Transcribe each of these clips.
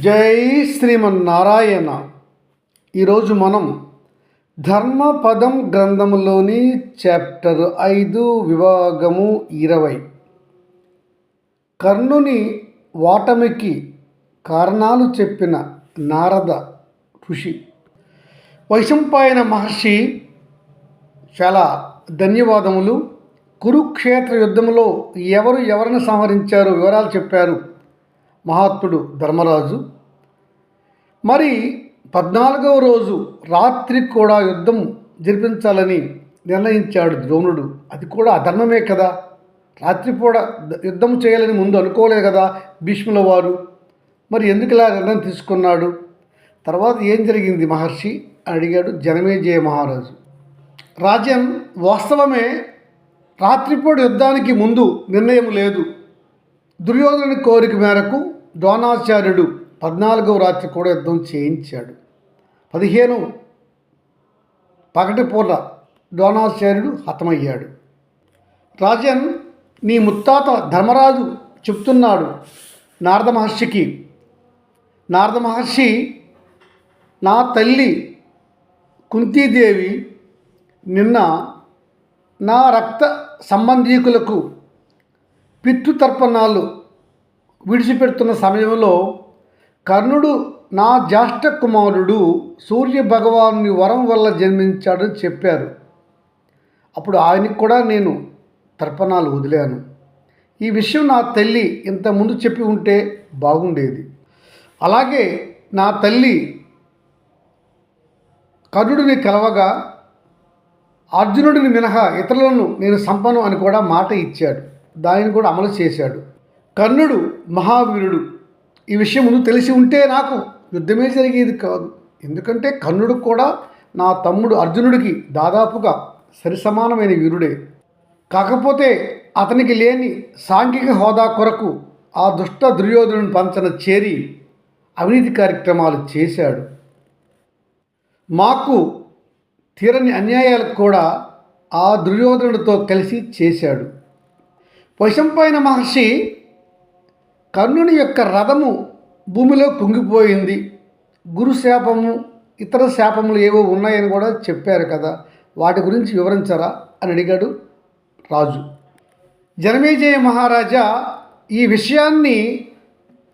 జై శ్రీమన్నారాయణ. ఈరోజు మనం ధర్మపదం గ్రంథములోని చాప్టర్ ఐదు విభాగము ఇరవై. కర్ణుని ఓటమికి కారణాలు చెప్పిన నారద ఋషి. వైశంపాయన మహర్షి చాలా ధన్యవాదములు. కురుక్షేత్ర యుద్ధంలో ఎవరు ఎవరిని సంహరించారో వివరాలు చెప్పారు. మహాత్ముడు ధర్మరాజు. మరి పద్నాలుగవ రోజు రాత్రి కూడా యుద్ధం జరిపించాలని నిర్ణయించాడు ద్రోణుడు. అది కూడా అధర్మమే కదా. రాత్రిపూట యుద్ధం చేయాలని ముందు అనుకోలేదు కదా భీష్ముల వారు. మరి ఎందుకు ఇలా నిర్ణయం తీసుకున్నాడు? తర్వాత ఏం జరిగింది మహర్షి? అడిగాడు జనమేజయ మహారాజు. రాజ్యం వాస్తవమే రాత్రిపూట యుద్ధానికి ముందు నిర్ణయం లేదు. దుర్యోధనుని కోరిక మేరకు ద్రోణాచార్యుడు పద్నాలుగవ రాత్రి కూడా యుద్ధం చేయించాడు. పదిహేను పగటిపూట ద్రోణాచార్యుడు హతమయ్యాడు. రాజన్ నీ ముత్తాత ధర్మరాజు చెప్తున్నాడు నారద మహర్షికి. నారద మహర్షి నా తల్లి కుంతీదేవి నిన్న నా రక్త సంబంధీకులకు పితృతర్పణాలు విడిచిపెడుతున్న సమయంలో కర్ణుడు నా జ్యేష్ఠ కుమారుడు సూర్య భగవానుని వరం వల్ల జన్మించాడని చెప్పారు. అప్పుడు ఆయనకు కూడా నేను తర్పణాలు వదిలాను. ఈ విషయం నా తల్లి ఇంతకుముందు చెప్పి ఉంటే బాగుండేది. అలాగే నా తల్లి కర్ణుడిని కలవగా అర్జునుడిని మినహా ఇతరులను నేను సంపను అని కూడా మాట ఇచ్చాడు. దానిని కూడా అమలు చేశాడు. కర్ణుడు మహావీరుడు ఈ విషయం ముందు తెలిసి ఉంటే నాకు యుద్ధమే జరిగేది కాదు. ఎందుకంటే కర్ణుడు కూడా నా తమ్ముడు అర్జునుడికి దాదాపుగా సరిసమానమైన వీరుడే. కాకపోతే అతనికి లేని సాంఘిక హోదా కొరకు ఆ దుష్ట దుర్యోధను పంచన చేరి అవినీతి కార్యక్రమాలు చేశాడు. మాకు తీరని అన్యాయాలకు కూడా ఆ దుర్యోధనుడితో కలిసి చేశాడు. వశంపైన మహర్షి కర్ణుని యొక్క రథము భూమిలో కుంగిపోయింది. గురు శాపము ఇతర శాపములు ఏవో ఉన్నాయని కూడా చెప్పారు కదా. వాటి గురించి వివరించరా అని అడిగాడు రాజు. జనమేజయ మహారాజా ఈ విషయాన్ని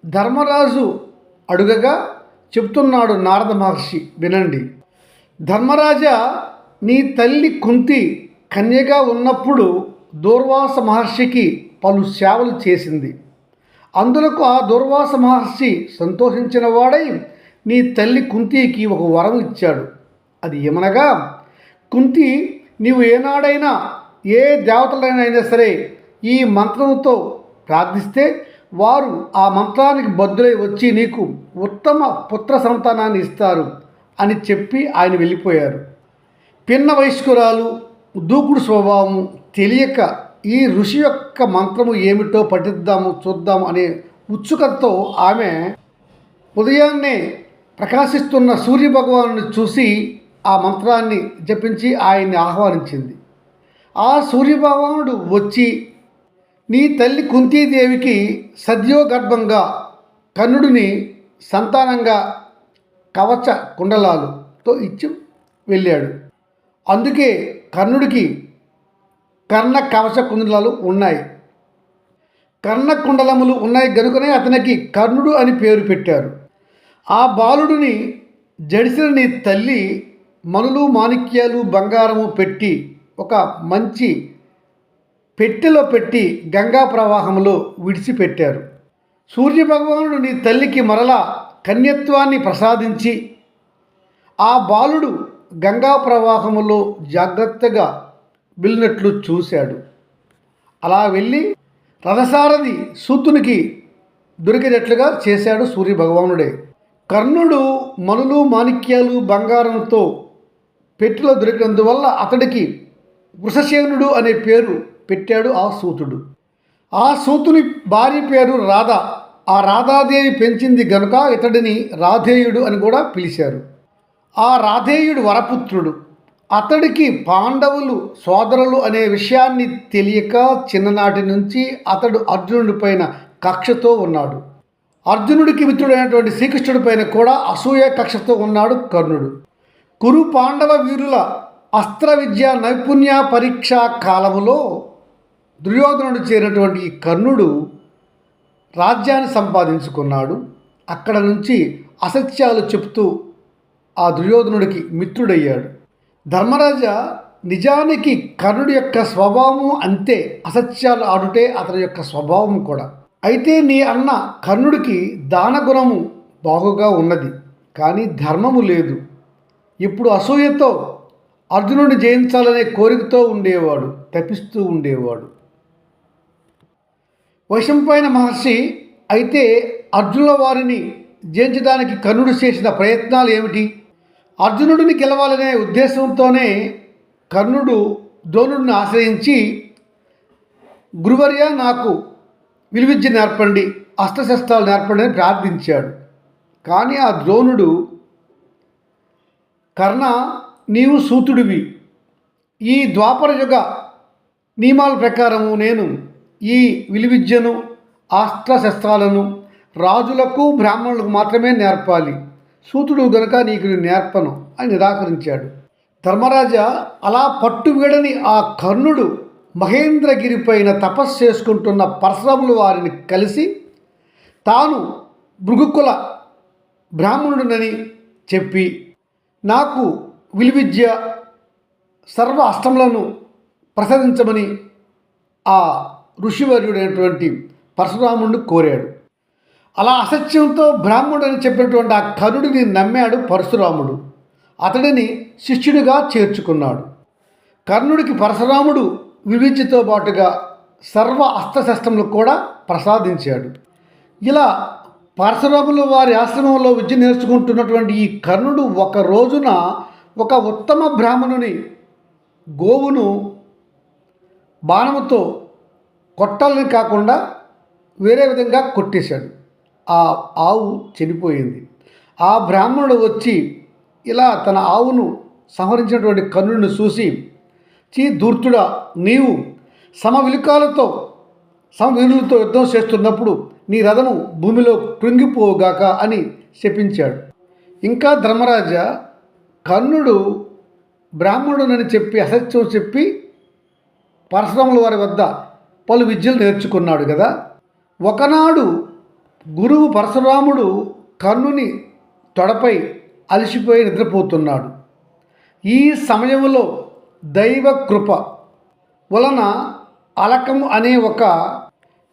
ధర్మరాజు అడుగగా చెప్తున్నాడు నారద మహర్షి. వినండి. ధర్మరాజా నీ తల్లి కుంతి కన్యగా ఉన్నప్పుడు దూర్వాస మహర్షికి పలు సేవలు చేసింది. అందులకు ఆ దుర్వాస మహర్షి సంతోషించిన వాడై నీ తల్లి కుంతికి ఒక వరం ఇచ్చాడు. అది ఏమనగా కుంతి నీవు ఏనాడైనా ఏ దేవతలైనా సరే ఈ మంత్రంతో ప్రార్థిస్తే వారు ఆ మంత్రానికి బద్దులై వచ్చి నీకు ఉత్తమ పుత్ర సంతానాన్ని ఇస్తారు అని చెప్పి ఆయన వెళ్ళిపోయారు. పిన్న వయస్కురాలు దూకుడు స్వభావం తెలియక ఈ ఋషి యొక్క మంత్రము ఏమిటో పఠిద్దాము చూద్దాము అనే ఉత్సుకతతో ఆమె ఉదయాన్నే ప్రకాశిస్తున్న సూర్యభగవాను చూసి ఆ మంత్రాన్ని జపించి ఆయన్ని ఆహ్వానించింది. ఆ సూర్యభగవానుడు వచ్చి నీ తల్లి కుంతీదేవికి సద్యోగర్భంగా కన్నుడిని సంతానంగా కవచ కుండలాలుతో ఇచ్చి వెళ్ళాడు. అందుకే కర్ణుడికి కర్ణ కవచ కుండలాలు ఉన్నాయి. కర్ణ కుండలములు ఉన్నాయి గనుకనే అతనికి కర్ణుడు అని పేరు పెట్టారు. ఆ బాలుడిని జడిసిన నీ తల్లి మనులు మాణిక్యాలు బంగారము పెట్టి ఒక మంచి పెట్టెలో పెట్టి గంగా ప్రవాహంలో విడిచిపెట్టారు. సూర్యభగవానుడు నీ తల్లికి మరలా కన్యత్వాన్ని ప్రసాదించి ఆ బాలుడు గంగా ప్రవాహములో జాగ్రత్తగా వెళ్ళినట్లు చూశాడు. అలా వెళ్ళి రథసారథి సూతునికి దొరికినట్లుగా చేశాడు సూర్యభగవానుడే. కర్ణుడు మనులు మాణిక్యాలు బంగారంతో పెట్టిలో దొరికినందువల్ల అతడికి వృషసేనుడు అనే పేరు పెట్టాడు ఆ సూతుడు. ఆ సూతుని భార్య పేరు రాధ. ఆ రాధాదేవి పెంచింది గనుక ఇతడిని రాధేయుడు అని కూడా పిలిచారు. ఆ రాధేయుడు వరపుత్రుడు. అతడికి పాండవులు సోదరులు అనే విషయాన్ని తెలియక చిన్ననాటి నుంచి అతడు అర్జునుడి పైన కక్షతో ఉన్నాడు. అర్జునుడికి మిత్రుడైనటువంటి శ్రీకృష్ణుడి పైన కూడా అసూయ కక్షతో ఉన్నాడు కర్ణుడు. కురు పాండవ వీరుల అస్త్ర విద్య నైపుణ్య పరీక్ష కాలములో దుర్యోధనుడు చేరినటువంటి ఈ కర్ణుడు రాజ్యాన్ని సంపాదించుకున్నాడు. అక్కడ నుంచి అసత్యాలు చెప్తూ ఆ దుర్యోధనుడికి మిత్రుడయ్యాడు. ధర్మరాజ నిజానికి కర్ణుడి యొక్క స్వభావం అంతే అసత్యాలు ఆడుటే అతని యొక్క స్వభావం కూడా. అయితే నీ అన్న కర్ణుడికి దానగుణము బాగుగా ఉన్నది కానీ ధర్మము లేదు. ఇప్పుడు అసూయతో అర్జునుడిని జయించాలనే కోరికతో ఉండేవాడు తప్పిస్తూ ఉండేవాడు. వైశంపాయన మహర్షి అయితే అర్జునుల వారిని జయించడానికి కర్ణుడు చేసిన ప్రయత్నాలు ఏమిటి? అర్జునుడిని గెలవాలనే ఉద్దేశంతోనే కర్ణుడు ద్రోణుడిని ఆశ్రయించి గురువర్య నాకు విలువిద్య నేర్పండి అస్త్రశస్త్రాలు నేర్పండి అని ప్రార్థించాడు. కానీ ఆ ద్రోణుడు కర్ణ నీవు సూతుడివి. ఈ ద్వాపర యుగ నియమాల ప్రకారము నేను ఈ విలువిద్యను అస్త్రశస్త్రాలను రాజులకు బ్రాహ్మణులకు మాత్రమే నేర్పాలి. సూతుడు గనుక నీకు నేర్పను అని నిరాకరించాడు. ధర్మరాజ అలా పట్టువీడని ఆ కర్ణుడు మహేంద్రగిరి పైన తపస్సు చేసుకుంటున్న పరశురాములు వారిని కలిసి తాను భృగుకుల బ్రాహ్మణుడినని చెప్పి నాకు విలువిద్య సర్వ అష్టములను ప్రసాదించమని ఆ ఋషివర్యుడైనటువంటి పరశురాముడిని కోరాడు. అలా అసత్యంతో బ్రాహ్మణుడు అని చెప్పినటువంటి ఆ కరుడిని నమ్మాడు పరశురాముడు. అతడిని శిష్యుడిగా చేర్చుకున్నాడు. కర్ణుడికి పరశురాముడు వివిద్యతో పాటుగా సర్వ అస్త్రశస్త్రములు కూడా ప్రసాదించాడు. ఇలా పరశురాములు వారి ఆశ్రమంలో విద్య నేర్చుకుంటున్నటువంటి ఈ కర్ణుడు ఒక రోజున ఒక ఉత్తమ బ్రాహ్మణుని గోవును బాణముతో కొట్టాలని కాకుండా వేరే విధంగా కొట్టేశాడు. ఆ ఆవు చనిపోయింది. ఆ బ్రాహ్మణుడు వచ్చి ఇలా తన ఆవును సంహరించినటువంటి కర్ణుడిని చూసి చీ దూర్తుడా నీవు సమవిలుకాలతో సమవీరులతో యుద్ధం చేస్తున్నప్పుడు నీ రథము భూమిలో కృంగిపోగాక అని శపించాడు. ఇంకా ధర్మరాజ కర్ణుడు బ్రాహ్మణుడని చెప్పి అసత్యం చెప్పి పరశురాముల వారి వద్ద పలు విద్యలు నేర్చుకున్నాడు కదా. ఒకనాడు గురువు పరశురాముడు కర్ణుని తొడపై అలసిపోయి నిద్రపోతున్నాడు. ఈ సమయంలో దైవ కృప వలన అలకము అనే ఒక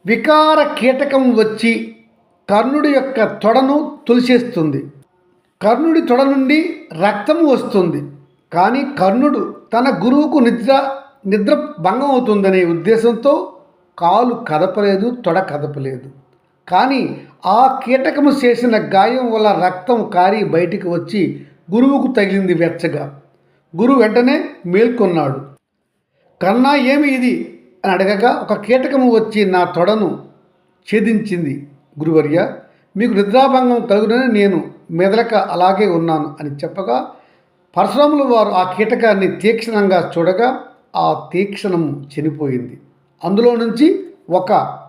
వికార కీటకం వచ్చి కర్ణుడి యొక్క తొడను తులిచేస్తుంది. కర్ణుడి తొడ నుండి రక్తము వస్తుంది. కానీ కర్ణుడు తన గురువుకు నిద్ర నిద్ర భంగం అవుతుందనే ఉద్దేశంతో కాలు కదపలేదు తొడ కదపలేదు. కానీ ఆ కీటకము చేసిన గాయం వల్ల రక్తం కారి బయటికి వచ్చి గురువుకు తగిలింది వెచ్చగా. గురువు వెంటనే మేల్కొన్నాడు. కన్నా ఏమి ఇది? అని అడగగా ఒక కీటకము వచ్చి నా తొడను ఛేదించింది. గురువర్య మీకు నిద్రాభంగం కలుగునని నేను మెదలక అలాగే ఉన్నాను అని చెప్పగా పరశురాముల వారు ఆ కీటకాన్ని తీక్షణంగా చూడగా ఆ తీక్షణము చనిపోయింది. అందులో నుంచి ఒక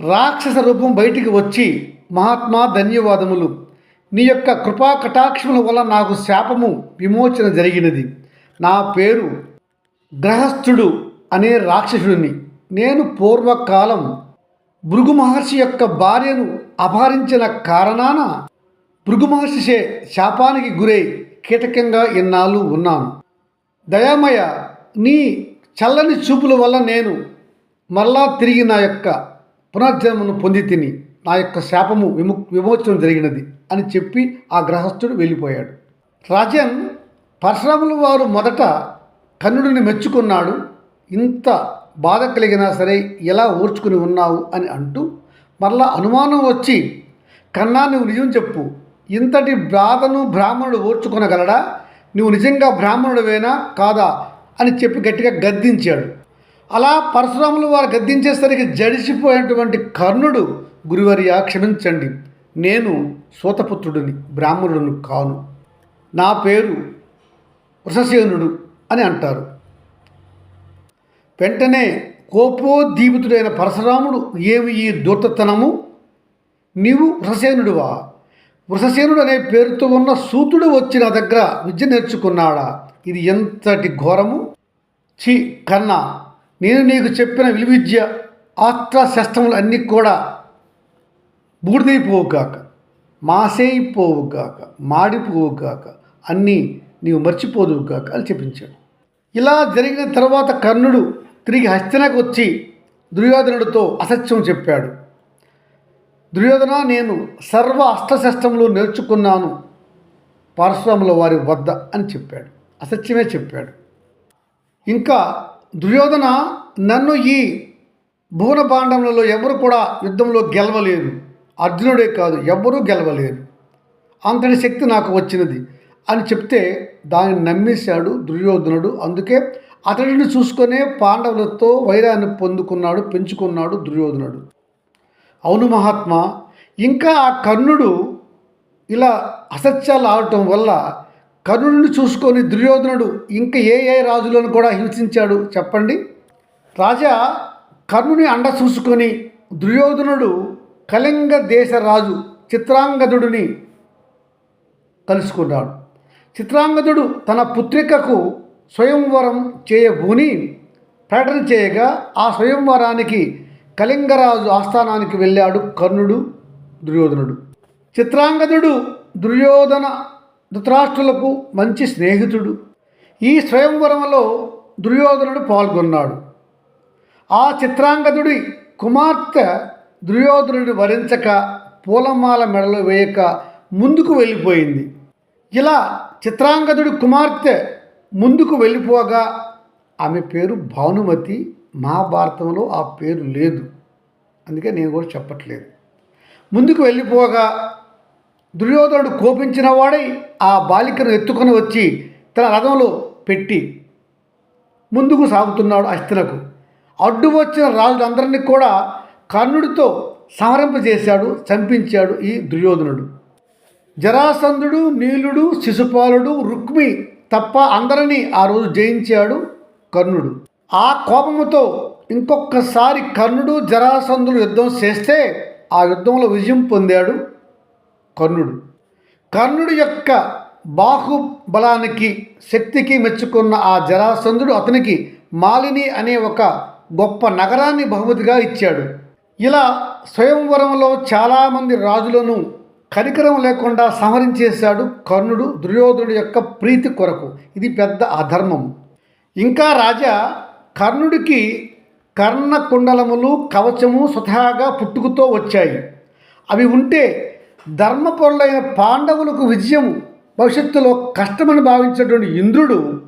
రాక్షస రూపం బయటికి వచ్చి మహాత్మా ధన్యవాదములు. నీ యొక్క కృపా కటాక్షముల వల్ల నాకు శాపము విమోచన జరిగినది. నా పేరు గ్రహస్థుడు అనే రాక్షసుడిని. నేను పూర్వకాలం భృగు మహర్షి యొక్క భార్యను అపహరించిన కారణాన భృగు మహర్షి శాపానికి గురై కీటకంగా ఇన్నాళ్ళు ఉన్నాను. దయామయ నీ చల్లని చూపుల వల్ల నేను మరలా తిరిగి నా యొక్క పునర్జన్మను పొంది తిని నా యొక్క శాపము విము విమోచనం జరిగినది అని చెప్పి ఆ గ్రహస్థుడు వెళ్ళిపోయాడు. రాజన్ పరశురాముల వారు మొదట కన్నుడిని మెచ్చుకున్నాడు. ఇంత బాధ కలిగినా సరే ఎలా ఓర్చుకుని ఉన్నావు అని అంటూ మరలా అనుమానం వచ్చి కన్నా నువ్వు నిజం చెప్పు. ఇంతటి బాధను బ్రాహ్మణుడు ఓర్చుకునగలడా? నువ్వు నిజంగా బ్రాహ్మణుడివేనా? కాదా? అని చెప్పి గట్టిగా గద్దించాడు. అలా పరశురాములు వారు గద్దించేసరికి జడిసిపోయినటువంటి కర్ణుడు గురువర్య క్షమించండి నేను సూతపుత్రుడిని బ్రాహ్మణుడును కాను. నా పేరు వృషసేనుడు అని అంటారు. వెంటనే కోపోద్దీపితుడైన పరశురాముడు ఏమి ఈ దూతతనము నీవు వృషసేనుడువా వృషసేనుడు అనే పేరుతో ఉన్న సూతుడు వచ్చి నా దగ్గర విద్య నేర్చుకున్నాడా? ఇది ఎంతటి ఘోరము? ఛీ కన్నా నేను నీకు చెప్పిన విలువిద్య ఆస్త్రశస్త్రములు అన్నీ కూడా బూడిదైపోవుగాక మాసైపోవుగాక మాడిపోవుగాక అన్నీ నీవు మర్చిపోదువుగాక అని చెప్పించాడు. ఇలా జరిగిన తర్వాత కర్ణుడు తిరిగి హస్తినకు వచ్చి దుర్యోధనుడితో అసత్యం చెప్పాడు. దుర్యోధన నేను సర్వ అస్త్రశస్త్రములు నేర్చుకున్నాను పరశురాముల వారి వద్ద అని చెప్పాడు. అసత్యమే చెప్పాడు. ఇంకా దుర్యోధన నన్ను ఈ భువన పాండవులలో ఎవరు కూడా యుద్ధంలో గెలవలేరు. అర్జునుడే కాదు ఎవ్వరూ గెలవలేరు. అంతటి శక్తి నాకు వచ్చినది అని చెప్తే దాన్ని నమ్మేశాడు దుర్యోధనుడు. అందుకే అతడిని చూసుకొనే పాండవులతో వైరాన్ని పొందుకున్నాడు పెంచుకున్నాడు దుర్యోధనుడు. అవును మహాత్మా ఇంకా ఆ కర్ణుడు ఇలా అసత్యాలు ఆడటం వల్ల కర్ణుడిని చూసుకొని దుర్యోధనుడు ఇంకా ఏ ఏ రాజులను కూడా హింసించాడు చెప్పండి? రాజా కర్ణుని అండ చూసుకొని దుర్యోధనుడు కళింగ దేశ రాజు చిత్రాంగదుడిని కలుసుకున్నాడు. చిత్రాంగదుడు తన పుత్రికకు స్వయంవరం చేయబూని ప్రకటన చేయగా ఆ స్వయంవరానికి కళింగరాజు ఆస్థానానికి వెళ్ళాడు కర్ణుడు దుర్యోధనుడు. చిత్రాంగదుడు దుర్యోధన ధృతరాష్ట్రులకు మంచి స్నేహితుడు. ఈ స్వయంవరంలో దుర్యోధనుడు పాల్గొన్నాడు. ఆ చిత్రాంగదుడి కుమార్తె దుర్యోధనుడిని వరించక పూలమాల మెడలో వేయక ముందుకు వెళ్ళిపోయింది. ఇలా చిత్రాంగదుడి కుమార్తె ముందుకు వెళ్ళిపోగా ఆమె పేరు భానుమతి. మహాభారతంలో ఆ పేరు లేదు. అందుకే నేను కూడా చెప్పట్లేదు. ముందుకు వెళ్ళిపోగా దుర్యోధనుడు కోపించిన వాడై ఆ బాలికను ఎత్తుకొని వచ్చి తన రథంలో పెట్టి ముందుకు సాగుతున్నాడు అస్థినకు అడ్డు వచ్చిన రాజులందరినీ కూడా కర్ణుడితో సంహరింపజేశాడు చంపించాడు ఈ దుర్యోధనుడు. జరాసంధుడు నీలుడు శిశుపాలుడు రుక్మి తప్ప అందరినీ ఆ రోజు జయించాడు కర్ణుడు. ఆ కోపముతో ఇంకొకసారి కర్ణుడు జరాసంధుడు యుద్ధం చేస్తే ఆ యుద్ధంలో విజయం పొందాడు కర్ణుడు. కర్ణుడు యొక్క బాహుబలానికి శక్తికి మెచ్చుకున్న ఆ జరాసంధుడు అతనికి మాలిని అనే ఒక గొప్ప నగరాన్ని బహుమతిగా ఇచ్చాడు. ఇలా స్వయంవరంలో చాలామంది రాజులను కనికరం లేకుండా సంహరించేశాడు కర్ణుడు దుర్యోధనుడు యొక్క ప్రీతి కొరకు. ఇది పెద్ద అధర్మం. ఇంకా రాజా కర్ణుడికి కర్ణ కుండలములు కవచము స్వతహాగా పుట్టుకుతో వచ్చాయి. అవి ఉంటే ధర్మపరులైన పాండవులకు విజయం భవిష్యత్తులో కష్టమని భావించినటువంటి ఇంద్రుడు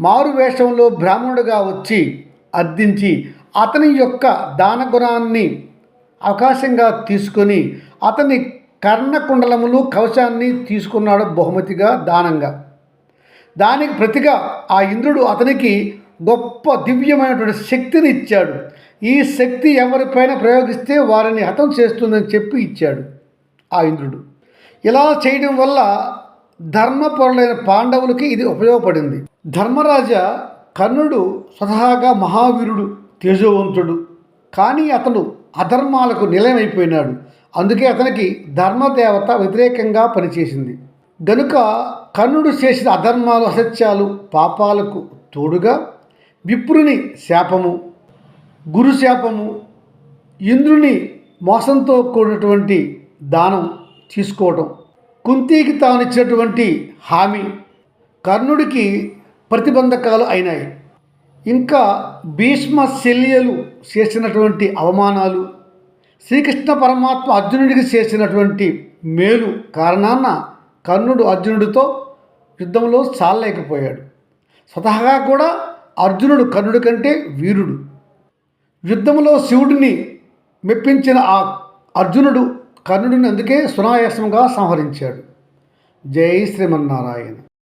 మారు వేషంలో బ్రాహ్మణుడిగా వచ్చి అర్థించి అతని యొక్క దానగుణాన్ని అవకాశంగా తీసుకొని అతని కర్ణకుండలములు కవచాన్ని తీసుకున్నాడు బహుమతిగా దానంగా. దానికి ప్రతిగా ఆ ఇంద్రుడు అతనికి గొప్ప దివ్యమైనటువంటి శక్తిని ఇచ్చాడు. ఈ శక్తి ఎవరిపైన ప్రయోగిస్తే వారిని హతం చేస్తుందని చెప్పి ఇచ్చాడు. ఆ ఇంద్రుడు. ఇలా చేయడం వల్ల ధర్మపరులైన పాండవులకి ఇది ఉపయోగపడింది. ధర్మరాజ కర్ణుడు స్వతహాగా మహావీరుడు తేజవంతుడు. కానీ అతను అధర్మాలకు నిలయమైపోయినాడు. అందుకే అతనికి ధర్మదేవత వ్యతిరేకంగా పనిచేసింది. గనుక కర్ణుడు చేసిన అధర్మాలు అసత్యాలు పాపాలకు తోడుగా విప్రుని శాపము గురు శాపము ఇంద్రుని మోసంతో కూడినటువంటి దానం తీసుకోవటం. కుంతికి తానిచ్చినటువంటి హామీ కర్ణుడికి ప్రతిబంధకాలు అయినాయి. ఇంకా భీష్మ శల్యలు చేసినటువంటి అవమానాలు శ్రీకృష్ణ పరమాత్మ అర్జునుడికి చేసినటువంటి మేలు కారణాన కర్ణుడు అర్జునుడితో యుద్ధంలో చాలలేకపోయాడు. స్వతహాగా కూడా అర్జునుడు కర్ణుడి కంటే వీరుడు. యుద్ధంలో శివుడిని మెప్పించిన ఆ అర్జునుడు కర్ణుడిని అందుకే సునాయాసంగా సంహరించాడు. జై శ్రీమన్నారాయణ.